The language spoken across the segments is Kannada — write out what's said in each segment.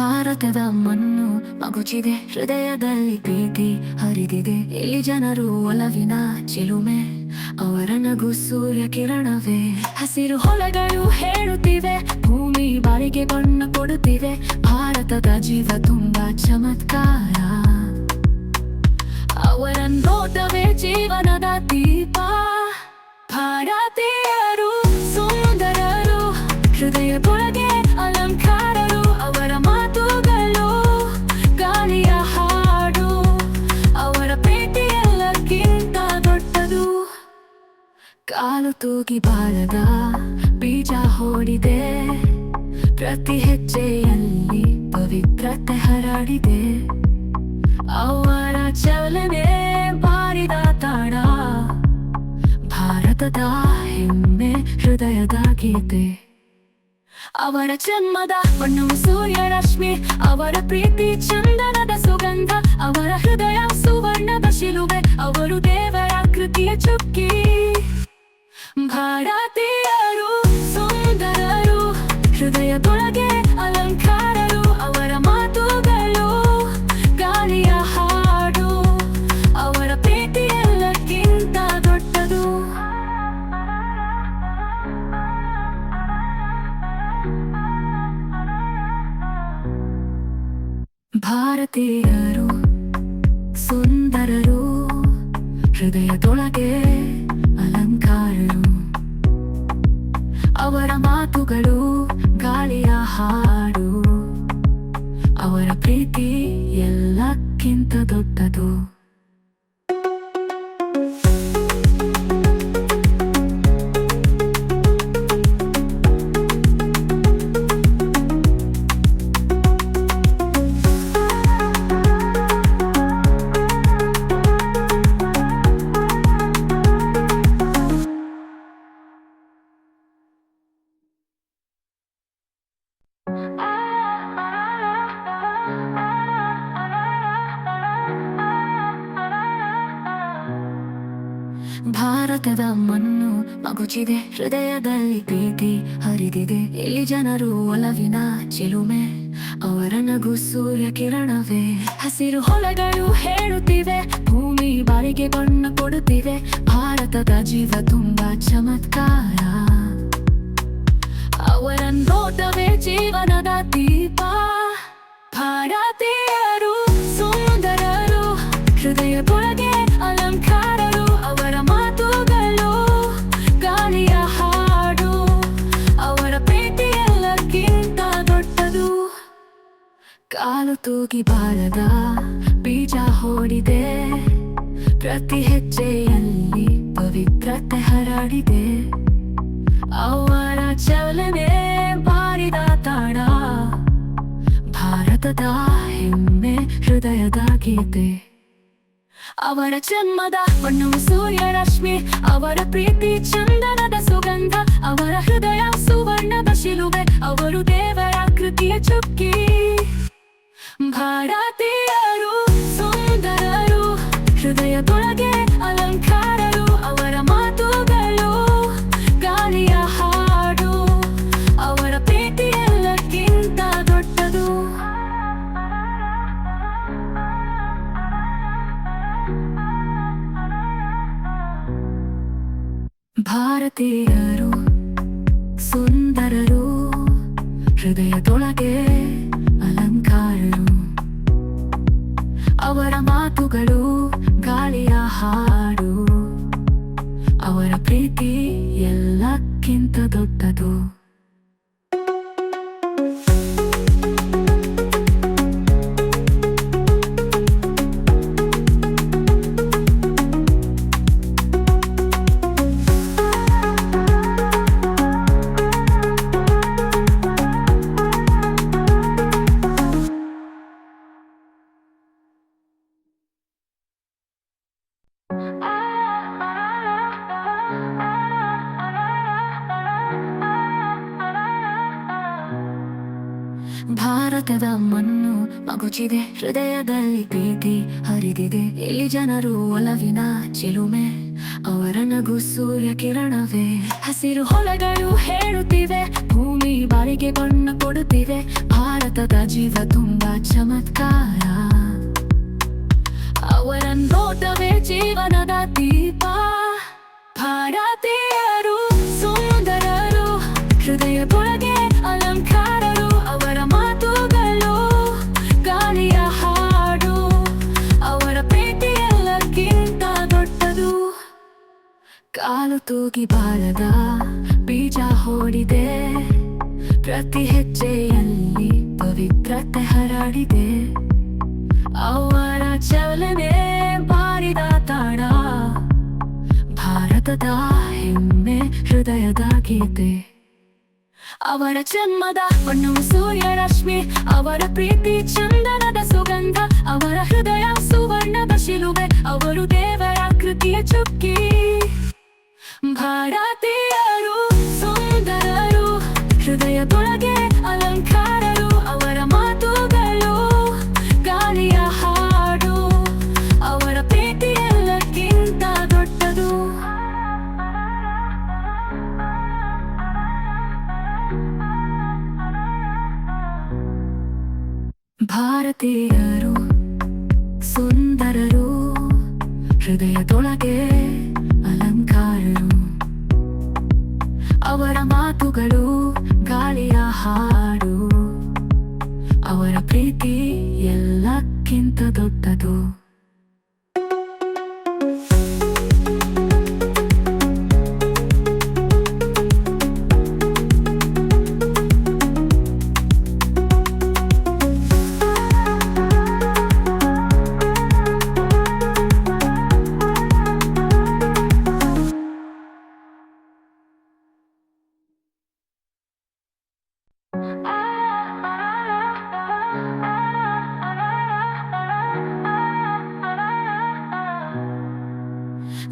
ಭಾರತದ ಮಣ್ಣು ಮಗುಚಿದೆ, ಹೃದಯದಲ್ಲಿ ಪ್ರೀತಿ ಹರಿದಿದೆ. ಇಲ್ಲಿ ಜನರು ಒಲವಿನ ಚಿಲುಮೆ, ಅವರ ನಗು ಸೂರ್ಯ ಕಿರಣವೇ. ಹಸಿರು ಹೊಲಗಳು ಹೇಳುತ್ತಿವೆ, ಭೂಮಿ ಬಾಳಿಗೆ ಬಣ್ಣ ಕೊಡುತ್ತಿವೆ. ಭಾರತದ ಜೀವ ತುಂಬಾ ಚಮತ್ಕಾರ. ಅವರ ನೋಟವೇ ಜೀವನದ ದೀಪ. ತೂಗಿ ಬಾಲದ ಬೀಜ ಹೋಡಿದೆ. ಪ್ರತಿ ಹೆಜ್ಜೆಯಲ್ಲಿ ಪವಿತ್ರತೆ ಹರಡಿದೆ. ಅವರ ಚಲನೆ ಬಾರಿದ ತಾಣ. ಭಾರತದ ಹೆಮ್ಮೆ ಹೃದಯದ ಗೀತೆ ಅವರ ಜನ್ಮದ ಬಣ್ಣು ಸೂರ್ಯ ರಶ್ಮಿ ಅವರ ಪ್ರೀತಿ ಚಂದನದ ಸುಗಂಧ, ಅವರ ಹೃದಯ ಸುವರ್ಣದ ಶಿಲುಬೆ, ಅವರು ದೇವರ ಕೃತಿಯ ಚುಕ್ಕಿ. ಭಾರತೀಯರು, ಸುಂದರರು, ಹೃದಯದೊಳಗೆ ಅಲಂಕಾರರು, ಅವರ ಮಾತುಗಳು, ಗಾಳಿಯ ಹಾಡು, ಅವರ ಪ್ರೀತಿ ಎಲ್ಲಕ್ಕಿಂತ ದೊಡ್ಡದು. ಭಾರತೀಯರು, ಸುಂದರರು, ಹೃದಯದೊಳಗೆ ಮಾತುಗಳು ಗಾಳಿಯ ಹಾಡು. ಅವರ ಪ್ರೀತಿ ಎಲ್ಲಕ್ಕಿಂತ ದೊಡ್ಡದು. ಭಾರತದ ಮಣ್ಣು ಮಗುಚಿದೆ ಹೃದಯದಲ್ಲಿ ಪ್ರೀತಿ ಹರಿದಿದೆ. ಇಲ್ಲಿ ಜನರು ಒಲವಿನ ಚಿಲುಮೆ, ಅವರ ನಗು ಸೂರ್ಯ ಕಿರಣವೇ. ಹಸಿರು ಹೊಲಗಳು ಹೇಳುತ್ತಿವೆ, ಭೂಮಿ ಬಾಳಿಗೆ ಬಣ್ಣ ಕೊಡುತ್ತಿವೆ. ಭಾರತದ ಜೀವ ತುಂಬಾ ಚಮತ್ಕಾರ. ಅವರ ನೋಟವೇ ಜೀವನದ ದೀಪ. ಭಾರತೀಯರು ತೂಗಿ ಬಾರದ ಬೀಜ ಹೋಡಿದೆ. ಪ್ರತಿ ಹೆಜ್ಜೆಯಲ್ಲಿ ಪವಿತ್ರತೆ ಹರಡಿದೆ. ಅವರ ಚಲನೆ ಬಾರಿದ ತಾಣ. ಭಾರತದ ಹೆಮ್ಮೆ ಹೃದಯದ ಗೀತೆ. ಅವರ ಜನ್ಮದ ಬಣ್ಣು ಸೂರ್ಯ ರಶ್ಮಿ ಅವರ ಪ್ರೀತಿ ಚಂದನದ ಸುಗಂಧ, ಅವರ ಹೃದಯ ಸುವರ್ಣದ ಶಿಲುಬೆ, ಅವರು ದೇವರ ಕೃತಿಯ ಚುಕ್ಕಿ. ಭಾರತೀಯರು, ಸುಂದರರು ಹೃದಯದೊಳಗೆ ಅಲಂಕಾರರು, ಅವರ ಮಾತುಗಳು, ಗಾಳಿಯ ಹಾಡು, ಅವರ ಪ್ರೀತಿ ಎಲ್ಲಕ್ಕಿಂತ ದೊಡ್ಡದು. ಭಾರತೀಯರು, ಸುಂದರರು ಹೃದಯದೊಳಗೆ ಮಾತುಗಳು ಗಾಳಿಯ ಹಾಡು ಭಾರತದ ಮಣ್ಣು ಮಗುಚಿದೆ, ಹೃದಯದಲ್ಲಿ ಪ್ರೀತಿ ಹರಿದಿದೆ. ಇಲ್ಲಿ ಜನರು ಒಲವಿನ ಚಿಲುಮೆ, ಅವರ ನಗು ಸೂರ್ಯ ಕಿರಣವೇ. ಹಸಿರು ಹೊಲಗಳು ಹೇಳುತ್ತಿವೆ, ಭೂಮಿ ಬಾರಿಗೆ ಬಣ್ಣ ಕೊಡುತ್ತಿವೆ ಭಾರತದ ಜೀವ ತುಂಬಾ ಚಮತ್ಕಾರ. ಅವರ ನೋಟವೇ ಜೀವನದ ದೀಪ. ಭಾರತೀಯರು ತೂಗಿ ಬಾರದ ಬೀಜ ಹೋಡಿದೆ. ಪ್ರತಿ ಹೆಜ್ಜೆಯಲ್ಲಿ ಪವಿತ್ರತೆ ಹರಡಿದೆ. ಅವರ ಚಲನೆ ಬಾರಿದ ತಾಣ. ಭಾರತದ ಹೆಮ್ಮೆ ಹೃದಯದ ಗೀತೆ. ಅವರ ಜನ್ಮದ ಬಣ್ಣವು ಸೂರ್ಯ ರಶ್ಮಿ ಅವರ ಪ್ರೀತಿ ಚಂದನದ ಸುಗಂಧ, ಅವರ ಹೃದಯ ಸುವರ್ಣದ ಶಿಲುಬೆ, ಅವರು ದೇವರ ಕೃತಿಯ ಚುಕ್ಕಿ. ಭಾರತೀಯರು ಸುಂದರರು, ಹೃದಯದೊಳಗೆ ಅಲಂಕಾರರು, ಅವರ ಮಾತುಗಳು, ಗಾಳಿಯ ಹಾಡು, ಅವರ ಪ್ರೀತಿ ಎಲ್ಲಕ್ಕಿಂತ ದೊಡ್ಡದು. ಭಾರತೀಯರು ಸುಂದರರು, ಹೃದಯದೊಳಗೆ ಮಾತುಗಳು ಗಾಳಿಯ ಹಾಡು. ಅವರ ಪ್ರೀತಿ ಎಲ್ಲಕ್ಕಿಂತ ದೊಡ್ಡದು.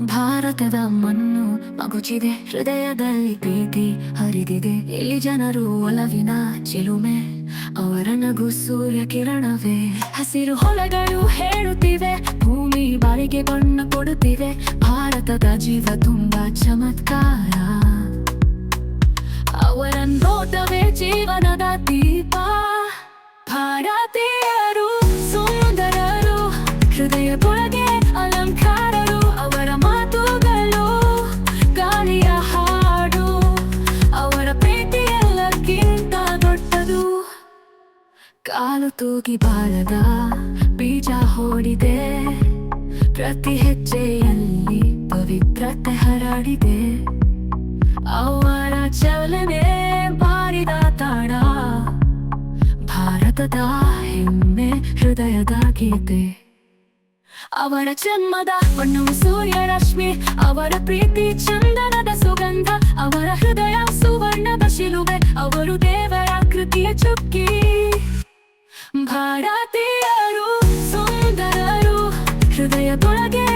ಭಾರತದ ಮಣ್ಣು ಮಗುಚಿದೆ, ಹೃದಯದಲ್ಲಿ ಪ್ರೀತಿ ಹರಿದಿದೆ. ಇಲ್ಲಿ ಜನರು ಒಲವಿನ ಚಿಲುಮೆ, ಅವರ ನಗು ಸೂರ್ಯ ಕಿರಣವೇ. ಹಸಿರು ಹೊಲಗಳು ಹೇಳುತ್ತಿವೆ, ಭೂಮಿ ಬಾಳಿಗೆ ಬಣ್ಣ ಕೊಡುತ್ತಿವೆ. ಭಾರತದ ಜೀವ ತುಂಬಾ ಚಮತ್ಕಾರ. ಅವರ ನೋಟವೇ ಜೀವನದ ದೀಪ. ಭಾರತೀಯರು, ಸುಂದರರು, ಹೃದಯದೊಳಗೆ ಅಲಂಕಾರರು ಕಾಲು ತೂಗಿ ಬಾಳದ ಬೀಜ ಹೋಡಿದೆ. ಪ್ರತಿ ಹೆಜ್ಜೆಯಲ್ಲಿ ಪವಿತ್ರತೆ ಹರಡಿದೆ. ಅವರ ಚಲನೆ ಬಾರಿದ ತಾಣ ಭಾರತದ ಹೆಮ್ಮೆ ಹೃದಯದ ಗೀತೆ ಅವರ ಜನ್ಮದ ಬಣ್ಣವು ಸೂರ್ಯ ರಶ್ಮಿ ಅವರ ಪ್ರೀತಿ ಚಂದನದ ಭಾರತೀಯರು ಸುಂದರರು ಹೃದಯದೊಳಗೆ